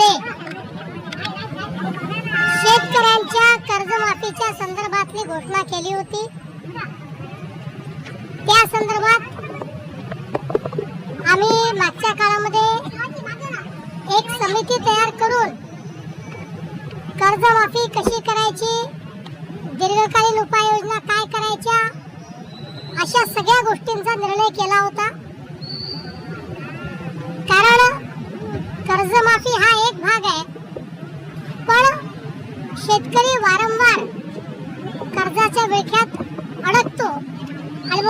मध्ये शेतकऱ्यांच्या कर्जमाफीच्या संदर्भातली घोषणा केली होती. त्या संदर्भात आम्ही मागच्या काळामध्ये एक समिती तयार करून कर्जमाफी कशी करायची दीर्घकालीन उपाययोजना काय करायच्या अशा सगळ्या गोष्टींचा निर्णय केला होता कारण कर्जमाफी हा एक भाग आहे पण शेतकरी वारंवार कर्जाच्या विळख्यात अडकतो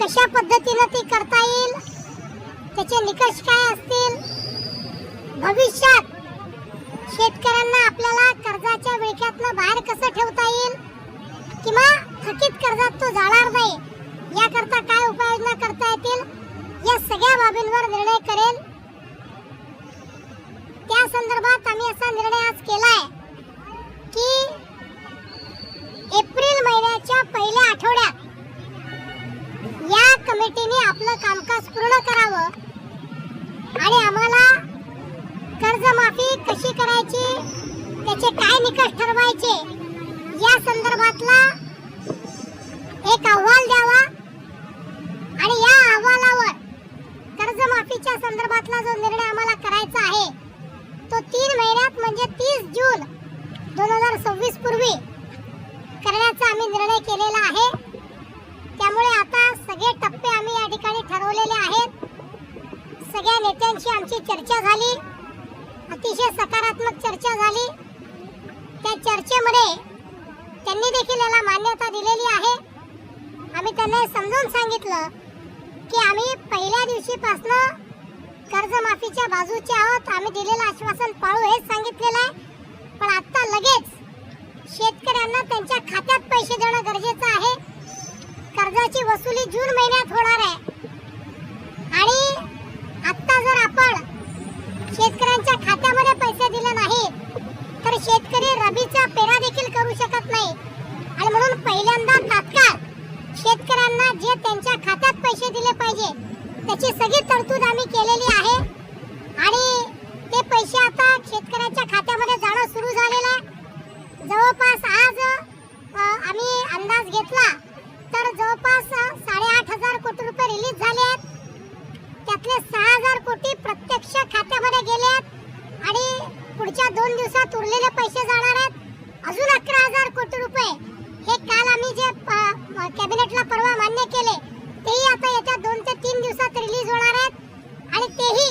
कशा पद्धतीनं ती करता येईल? त्याचे निकष काय असतील? भविष्यात शेतकऱ्यांना आपल्याला कर्जाच्या विळख्यातनं बाहेर कसं ठेवता येईल? किंवा थकीत कर्जात तो जाणार नाही याकरता काय उपाययोजना करता येतील? या सगळ्या बाबींवर निर्णय करेल. त्या संदर्भात आम्ही असा निर्णय आज केलाय की एप्रिल महिन्याच्या पहिल्या आठवड्यात या कमिटीने आपलं कामकाज पूर्ण करावं आणि आम्हाला कर्जमाफी कशी करायची त्याचे काय निकष ठरवायचे या संदर्भातला एक अहवाल द्यावा. आणि या अहवालावर कर्जमाफीच्या संदर्भातला जो निर्णय आम्हाला करायचा आहे तो तीन महिन्यात म्हणजे तीस जून दोन हजार सव्वीस पूर्वी करण्याचा आम्ही निर्णय केलेला आहे. सगळे टप्पे आम्ही या ठिकाणी ठरवलेले आहेत. सगळ्या नेत्यांशी आमची चर्चा झाली. अतिशय सकारात्मक चर्चा झाली. त्या चर्चेमध्ये त्यांनी देखील याला मान्यता दिलेली आहे. आम्ही त्यांना समजून समजावून सांगितलं की आम्ही पहिल्या दिवशीपासनं कर्जमाफीच्या बाजूचे आहोत. आम्ही दिलेलं आश्वासन पाळू हेच सांगितलेलं आहे. पण आत्ता लगेच शेतकऱ्यांना त्यांच्या खात्यात पैसे देणं गरजेचं आहे. कर्जाची वसुली जून महिन्यात होणार आहे. आणि आता जर आपण शेतकऱ्यांच्या खात्यामध्ये पैसे दिले नाहीत तर शेतकरी रबीचा पेरा देखील करू शकत नाही. आणि म्हणून पहिल्यांदा तात्काळ शेतकऱ्यांना जे त्यांच्या खात्यात पैसे दिले पाहिजे त्याची सगळी तरतूद आम्ही केलेली आहे. आणि ते पैसे आता शेतकऱ्यांच्या खात्यामध्ये जाणं सुरू झालेलं आहे जवळपास आज अ, आम्ही अंदाज घेतला तर जवळपास अ, साडेआठ हजार कोटी रुपये रिलीज झाले आहेत त्यातले सहा हजार कोटी प्रत्यक्ष खात्यामध्ये गेले आहेत आणि पुढच्या दोन दिवसात उरलेले पैसे जाणार आहेत अजून अकरा हजार कोटी रुपये हे काल आम्ही जे प- कॅबिनेटला परवा मान्य केले तेही आता येत्या दोन ते तीन दिवसात रिलीज होणार आहेत आणि तेही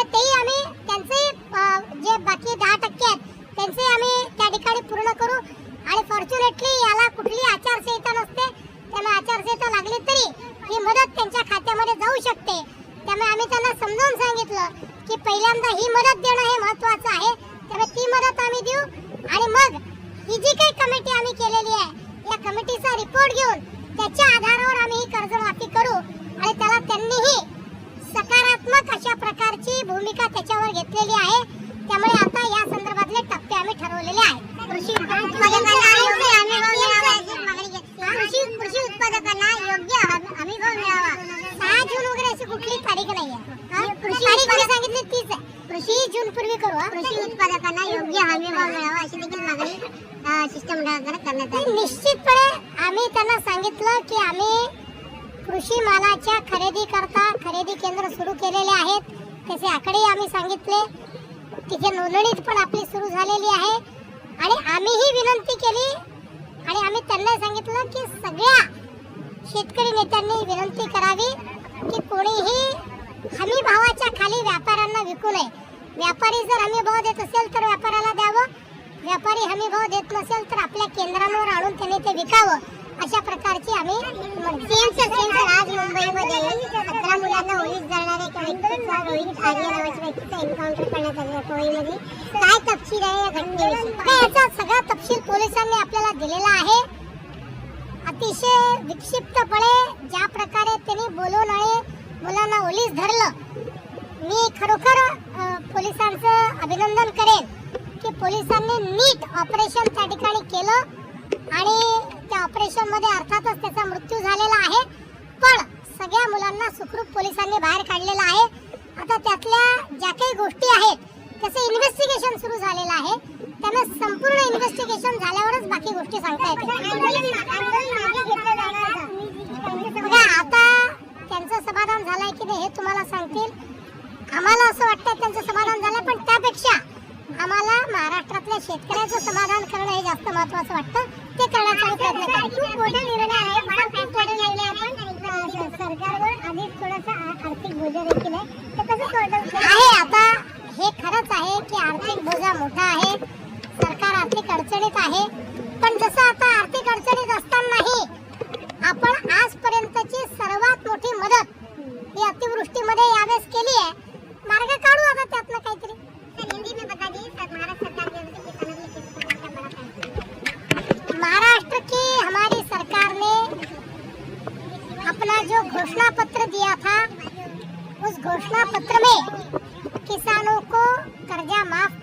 त्यामुळे तेही आम्ही त्यांचे जे बाकी दहा टक्के आहेत त्यांचे आम्ही त्या ठिकाणी पूर्ण करू. आणि फॉर्च्युनेटली याला कुठली आचारसंहिता नसते. त्यामुळे आचारसंहिता लागली तरी ही मदत त्यांच्या खात्यामध्ये जाऊ शकते. त्यामुळे आम्ही त्यांना समजावून सांगितलं की पहिल्यांदा ही मदत देणं हे महत्वाचं आहे. त्यामुळे ती मदत आम्ही देऊ. आणि मग ही जी काही कमिटी आम्ही केलेली आहे या कमिटीचा रिपोर्ट घेऊन त्याच्या आधारावर आम्ही ही कर्जमाफी करू. आणि त्याला त्यांनीही सकारात्मक अशा प्रकारची भूमिका त्याच्यावर घेतलेली आहे. त्यामुळे आता या संदर्भातले टप्पे आम्ही ठरवलेले आहेत. कृषी. कृषी उत्पादकांना योग्य हमी भाव मिळावा. सहा जून वगैरे अशी कुठली तारीख नाही आहे कृषी तारीख सांगितली तीच आहे. कृषी जून पूर्वी करू. कृषी उत्पादकांना योग्य हमी भाव मिळावा अशी देखील मागणी शिष्टमंडळाकडे करण्यात आली. निश्चितपणे आम्ही त्यांना सांगितलं की आम्ही कृषी मालाच्या खरेदी करता खरेदी केंद्र सुरू केलेले आहेत. त्याचे आकडे आम्ही सांगितले. तिथे नोंदणीच पण आपली सुरू झालेली आहे. आणि आम्हीही विनंती केली. आणि आम्ही त्यांना सांगितलं की सगळ्या शेतकरी नेत्यांनी विनंती करावी की कोणीही हमी भावाच्या खाली व्यापाऱ्यांना विकू नये. व्यापारी जर हमी भाव देत असेल तर व्यापाऱ्याला द्यावं. व्यापारी हमी भाव देत नसेल तर आपल्या केंद्रांवर आणून त्यांनी ते विकावं. अशा प्रकारची आम्ही सेम सर आज मुंबईमध्ये अकरा मुलांना होळीत जाणाऱ्या एका व्यक्तीचा रोहित आर्य नावाच्या व्यक्तीचा एन्काउंटर करण्यात आलेला कोळीमध्ये काय तपशील आहे या घटनेविषयी? याचा सगळा तपशील पोलिसांनी आपल्याला दिलेला आहे. अतिशय विक्षिप्तपणे ज्या प्रकारे त्यांनी बोलून आणि मुलांना ओलीस धरलं मी खरोखर पोलिसांचं अभिनंदन करेन की पोलिसांनी नीट ऑपरेशन त्या ठिकाणी केलं आणि ऑपरेशनमध्ये अर्थातच त्याचा मृत्यू झालेला आहे. पण सगळ्या मुलांना सुखरूप पोलिसांनी बाहेर काढलेलं आहे. आता त्यातल्या ज्या काही गोष्टी आहेत त्याचं इन्व्हेस्टिगेशन सुरू झालेलं आहे. त्यानं संपूर्ण इन्व्हेस्टिगेशन झाल्यावरच बाकी गोष्टी सांगता येतील. बघा आता त्यांचं समाधान झालंय की नाही हे तुम्हाला सांगतील. आम्हाला असं वाटतं त्यांचं समाधान झालं पण त्यापेक्षा आम्हाला महाराष्ट्रातल्या शेतकऱ्याचं समाधान करणं हे जास्त महत्वाचं वाटतं. ते करण्याचा प्रयत्न करा खूप मोठा निर्णय आहे. मला खूप मोठा निर्णय आपण. सरकारवर आधीच थोडासा आर्थिक बोजा देखील आहे. तर कसं सोडलं आहे आता हे खरंच आहे की आर्थिक बोजा मोठा आहे. सरकार आर्थिक अडचणीत आहे. पण जसं आता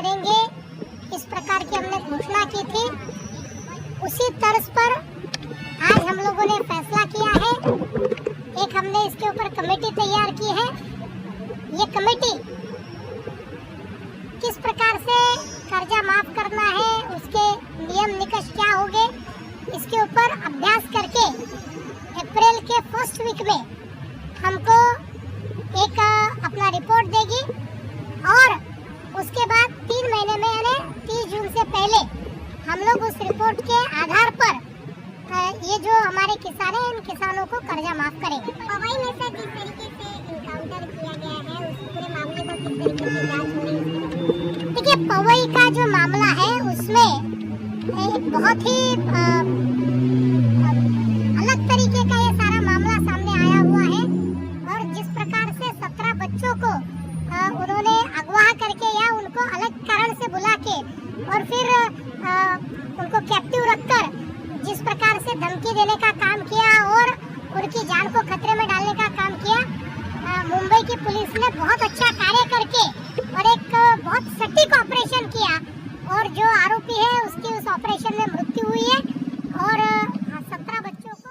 करेंगे। इस प्रकार की हमने घोषणा की थी। उसी तर्ज पर आज हम लोगों ने फैसला किया है। एक हमने इसके ऊपर कमेटी तैयार की है। ये कमेटी किस प्रकार से कर्जा माफ़ करना है, उसके नियम निकष क्या होंगे, इसके ऊपर अभ्यास करके अप्रैल के फ़र्स्ट वीक में हमको एक, अपना रिपोर्ट देगी। और हम लोग उस रिपोर्ट के आधार पर ये जो हमारे किसान हैं इन किसानों को कर्जा माफ़ करेंगे। पवई में सर जिस तरीके से इनकाउंटर किया गया है उस पूरे मामले को किस तरीके से जाँच हो रही है देखिए पवई का जो मामला है उसमें एक बहुत ही अलग तरीके का ये सारा मामला सामने आया हुआ है। और जिस प्रकार से सत्रह बच्चों को उन्होंने अगवा करके या उनको अलग कारण से बुला के और फिर अ, उनको कैप्टिव रखकर जिस प्रकार से धमकी देने का काम किया और उनकी जान को खतरे में डालने का काम किया मुंबई की पुलिस ने बहुत अच्छा कार्य करके और एक बहुत सटीक ऑपरेशन किया। और जो आरोपी है उसकी उस ऑपरेशन में मृत्यू हुई है। और सत्रह बच्चों को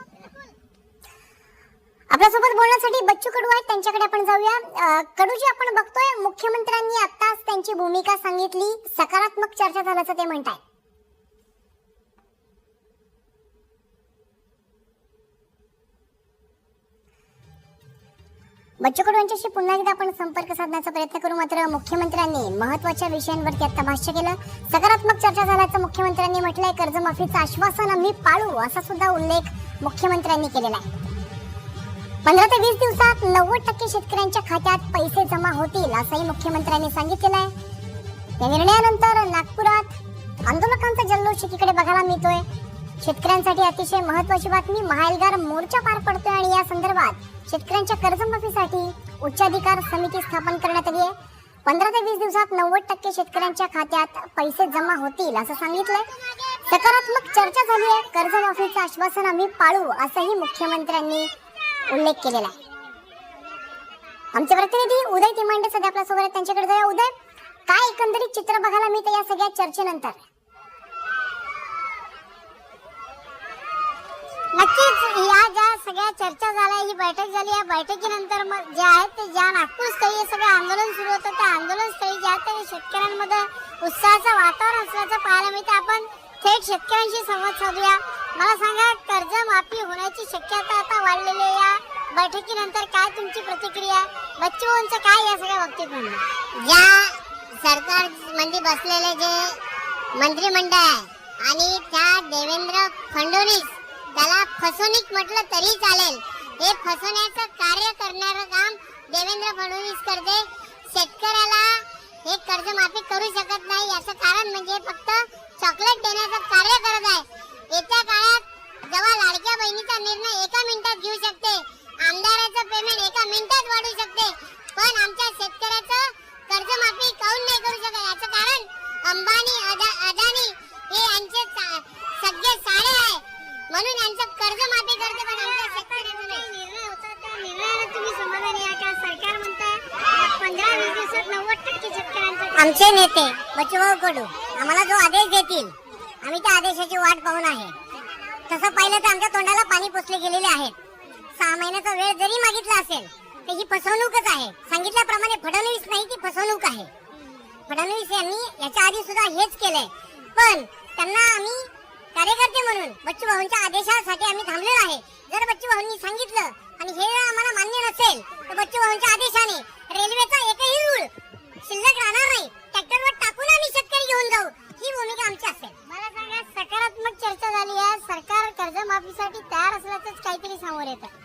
आपल्यासोबत बोलण्यासाठी बच्चू कडू आहेत त्यांच्याकडे आपण जाऊया. कडूजी आपण बघतोय मुख्यमंत्र्यांनी आताच त्यांची भूमिका सांगितली. सकारात्मक चर्चा झाल्याचं ते म्हणताय बच्चू कडू यांच्याशी पुन्हा एकदा आपण संपर्क साधण्याचा प्रयत्न करू. मात्र मुख्यमंत्र्यांनी महत्त्वाच्या विषयांवरती आता भाष्य केलं. सकारात्मक चर्चा झाल्याचं मुख्यमंत्र्यांनी म्हटलंय. कर्जमाफीचं आश्वासन आम्ही पाळू असा सुद्धा उल्लेख मुख्यमंत्र्यांनी केलेला आहे. पंधरा ते वीस दिवसात नव्वद टक्के शेतकऱ्यांच्या खात्यात पैसे जमा होतील असंही मुख्यमंत्र्यांनी सांगितलेलं आहे. या निर्णयानंतर नागपुरात आंदोलकांचा जल्लोष एकीकडे बघायला मिळतोय. शेतकऱ्यांसाठी अतिशय महत्वाची बातमी महाएलगार मोर्चा पार पडतोय आणि या संदर्भात शेतकऱ्यांच्या कर्जमाफीसाठी उच्चाधिकार समिती स्थापन करण्यात आली आहे. पंधरा ते वीस दिवसात नव्वद टक्के शेतकऱ्यांच्या खात्यात पैसे जमा होतील असं सांगितलंय. सकारात्मक चर्चा झाली आहे. कर्जमाफीचं आश्वासन आम्ही पाळू असंही मुख्यमंत्र्यांनी उल्लेख केलेला आहे. आमचे प्रतिनिधी उदय तिमांडे सध्या आपल्यासोबत आहेत. त्यांच्याकडे जाऊया. उदय काय एकंदरीत चित्र बघायला मिळतं या सगळ्या चर्चेनंतर? नक्कीच या ज्या सगळ्या चर्चा झाल्या ही बैठक झाली. या बैठकीनंतर मग जे आहेत ते ज्या नागपूर स्थळी सगळं आंदोलन सुरू होतं त्या आंदोलन स्थळी जे आहेत ते शेतकऱ्यांमध्ये उत्साहाचं वातावरण असल्याचं पाहायला मिळतं. आपण थेट शेतकऱ्यांशी संवाद साधूया. मला सांगा कर्जमाफी होण्याची शक्यता आता वाढलेली आहे. या बैठकीनंतर काय तुमची प्रतिक्रिया बच्चूंचं काय या सगळ्या बाबतीत म्हणणं या सरकारमध्ये बसलेले जे मंत्रिमंडळ आहे आणि त्या देवेंद्र फडणवीस त्याला फसवणूक म्हटलं तरी चालेल. हे फसवण्याचं कार्य करणारं काम देवेंद्र फडणवीस करते. शेतकऱ्याला हे कर्जमाफी करू शकत नाही. याचं कारण म्हणजे फक्त चॉकलेट देण्याचं कार्य करत आहे. येत्या काळात जेव्हा लाडक्या बहिणीचा निर्णय एका मिनिटात घेऊ शकते आमदाराचं पेमेंट एका मिनिटात वाढू शकते पण आमच्या शेतकऱ्याचं कर्जमाफी काऊन नाही करू शकत? याचं कारण अंबानी अदा, अदानी हे यांचे सगळे सारे म्हणून यांचं कर्जमाफी करते पण आमच्या शेतकऱ्याचं नाही. निर्णय होता त्या निर्णयाला तुम्ही समाधानी आहे का? सरकार म्हणताय पंधरा वीस दिवसात नव्वद टक्के शेतकऱ्यांचं आमचे नेते बच्चूभाऊ कडू आम्हाला जो आदेश देतील आम्ही त्या आदेशाची वाट पाहून आहे. तसं पाहिलं तर आमच्या तोंडाला पाणी पुसले गेलेले आहेत. सहा महिन्याचा वेळ जरी मागितला असेल तर ही फसवणूकच आहे. सांगितल्याप्रमाणे फडणवीस नाही ती फसवणूक आहे. फडणवीस यांनी याच्या आधी सुद्धा हेच केलंय. पण त्यांना आम्ही कार्यकर्ते म्हणून बच्चू भाऊंच्या आदेशासाठी आम्ही थांबलेलो आहे. जर बच्चू भाऊंनी सांगितलं आणि हे आम्हाला मान्य नसेल तर बच्चू भाऊंच्या आदेशाने रेल्वेचा एकही रूळ शिल्लक राहणार नाही. ट्रॅक्टरवर टाकून आम्ही शेतकरी घेऊन जाऊ. ही भूमिका आमची असेल. मला सांगा सकारात्मक चर्चा झाली आहे. सरकार कर्जमाफीसाठी तयार असल्याचंच काहीतरी समोर येतं.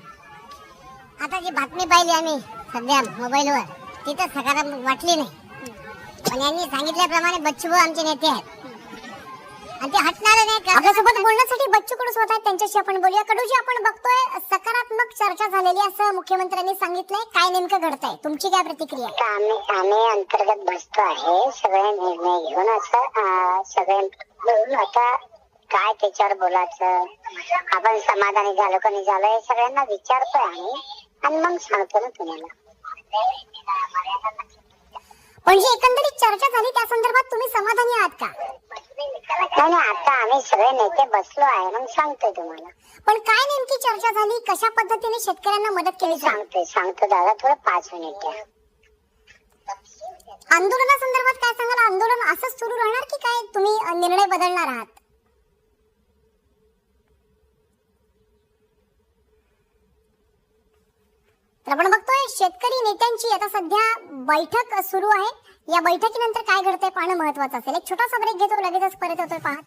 आता जी बातमी पाहिली आम्ही सध्या मोबाईलवर ती तर सकारात्मक वाटली नाही. पण यांनी सांगितल्याप्रमाणे बच्चू भाऊ आमचे नेते आहेत. आणि ते हटणार नाही आपल्यासोबत बोलण्यासाठी बच्चू कडू स्वतः आहेत त्यांच्याशी आपण बोलूया. कडूजी आपण बघतोय सकारात्मक चर्चा झालेली आहे असं मुख्यमंत्र्यांनी सांगितलंय. काय नेमकं घडतंय? तुमची काय प्रतिक्रिया आम्ही आम्ही अंतर्गत बसतो आहे. सगळे निर्णय घेऊन असं सगळे मिळून आता काय त्याच्यावर बोलायचं? आपण समाधानी झालो का नाही झालो हे सगळ्यांना विचारतोय आम्ही. आणि मग सांगतो ना तुम्हाला. पण जी एकंदरीत चर्चा झाली त्या संदर्भात तुम्ही समाधानी आहात का? नाही नाही, आता आम्ही सगळे नेते बसलो आहे मग सांगतोय तुम्हाला. पण काय नेमकी चर्चा झाली? कशा पद्धतीने शेतकऱ्यांना मदत केली जाईल? सांगतोय सांगतो दादा थोडं पाच मिनिट द्या. आंदोलनासंदर्भात काय सांगाल? आंदोलन असंच सुरू राहणार की काय तुम्ही अ, निर्णय बदलणार आहात? तर आपण बघतोय शेतकरी नेत्यांची आता सध्या बैठक सुरू आहे. या बैठकीनंतर काय घडतंय पाहणं महत्वाचं असेल. एक छोटासा ब्रेक घेतो लगेचच परत होतोय पाहत.